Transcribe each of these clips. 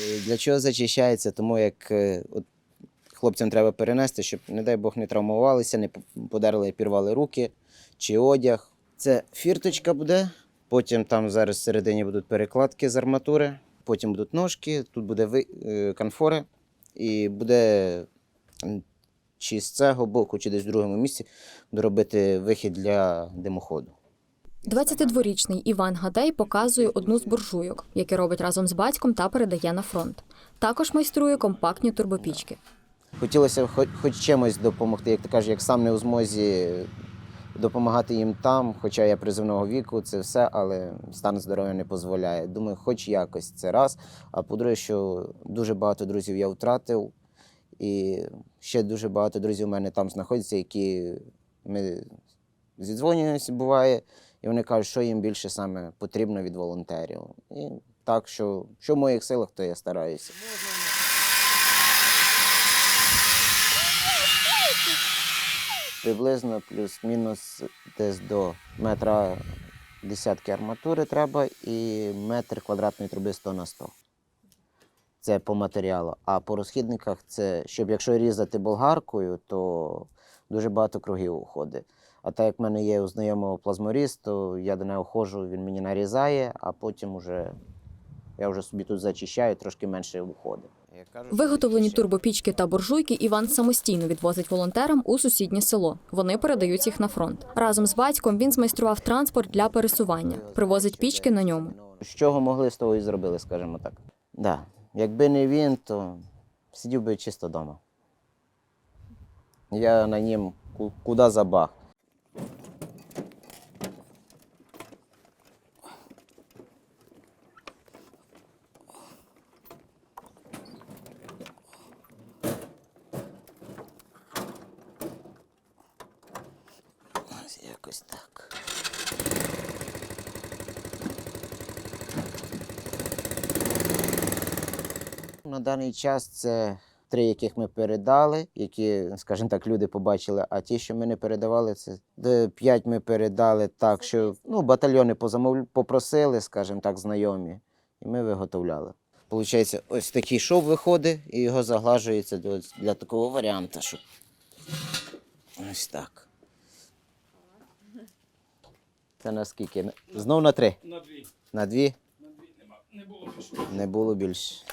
Е, Для чого зачищається? Тому як е, от, хлопцям треба перенести, щоб, не дай Бог, не травмувалися, не п- подерли і пірвали руки чи одяг. Це фірточка буде, потім там зараз всередині будуть перекладки з арматури, потім будуть ножки, тут буде е, конфори і буде чи з цього боку, чи десь в другому місці буду робити вихід для димоходу. 22-річний Іван Гадей показує одну з буржуйок, які робить разом з батьком та передає на фронт. Також майструє компактні турбопічки. Хотілося хоч чимось допомогти, як ти кажеш, як сам не у змозі допомагати їм там, хоча я призивного віку, це все, але стан здоров'я не дозволяє. Думаю, хоч якось це раз. А по-друге, що дуже багато друзів я втратив, і ще дуже багато друзів у мене там знаходяться, які ми зідзвонюємося, буває, і вони кажуть, що їм більше саме потрібно від волонтерів. І так, що, що в моїх силах, то я стараюся. Приблизно плюс-мінус десь до метра десятки арматури треба і метр квадратної труби 100 на 100. Це по матеріалу. А по розхідниках це, щоб якщо різати болгаркою, то дуже багато кругів уходить. А так як в мене є у знайомого плазморіз, то я до нього ходжу, він мені нарізає, а потім уже я вже собі тут зачищаю, трошки менше кажу, Виготовлені турбопічки та буржуйки Іван самостійно відвозить волонтерам у сусіднє село. Вони передають їх на фронт. Разом з батьком він змайстрував транспорт для пересування, привозить пічки на ньому. З чого могли, з того і зробили, скажімо так. Да. Якби не він, то сидів би чисто вдома. Я на нім ку- куди забаг. Якось. На даний час це три, яких ми передали, які, скажімо так, люди побачили. А ті, що ми не передавали, це п'ять ми передали так, що ну, батальйони позамов... попросили, скажімо так, знайомі, і ми виготовляли. Получається, ось такий шов виходить, і його заглажується для такого варіанту, щоб ось так. Це на скільки? Знов на три? На дві. На дві? На дві нема. Не було більше. Не було більше.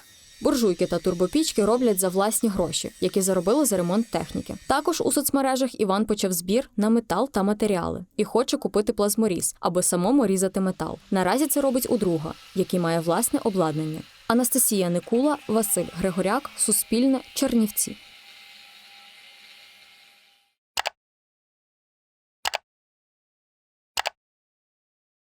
Буржуйки та турбопічки роблять за власні гроші, які заробили за ремонт техніки. Також у соцмережах Іван почав збір на метал та матеріали і хоче купити плазморіз, аби самому різати метал. Наразі це робить у друга, який має власне обладнання. Анастасія Никула, Василь Григоряк, Суспільне, Чернівці.